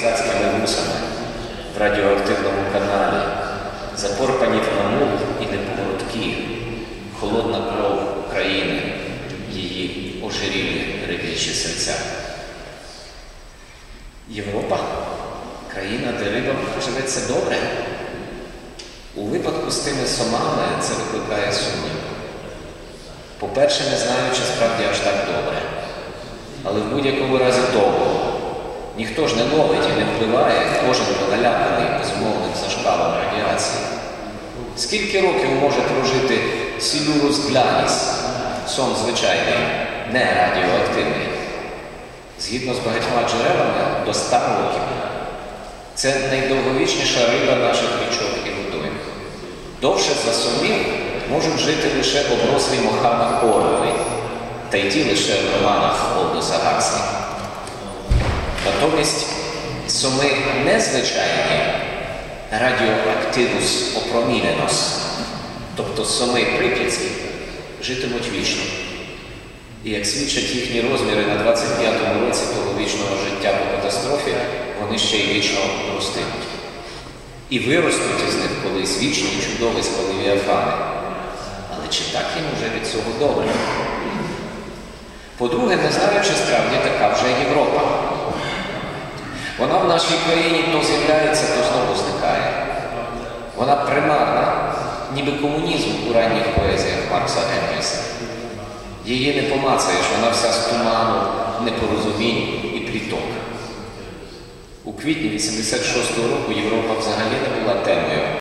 козацькими вусами в радіоактивному каналі, запорпані в намул і неповороткі, холодна кров країни, її ожирілі риб'ячі серця. Європа країна, де рибам живеться добре. У випадку з тими сомами це викликає сумнів. По-перше, не знаю, чи справді аж так добре. Але в будь-якому разі довго. Ніхто ж не ловить і не впливає, кожен наляканий безумовним зашкалом радіації. Скільки років може прожити сілюрус гляніс, сон звичайний, не радіоактивний? Згідно з багатьма джерелами, до 100 років. Це найдовговічніша риба наших річок і водойм. Довше за сомів можуть жити лише оброслі мохами корови, та й ті лише в романах Олдоса Гакслі. Натомість соми незвичайні радіоактивус опроміненос, тобто соми прип'ятські, житимуть вічно. І як свідчать їхні розміри на 25-му році того вічного життя по катастрофі, вони ще й вічно ростимуть. І виростуть із них колись вічні чудовиська левіафани. Але чи так їм уже від цього добре? По-друге, не знаю, чи справді така вже Європа. Вона в нашій країні то з'являється, то знову зникає. Вона примарна, ніби комунізм у ранніх поезіях Маркса Енгельса. Її не помацаєш, вона вся з туману, непорозумінь і пліток. У квітні 86-го року Європа взагалі не була темою.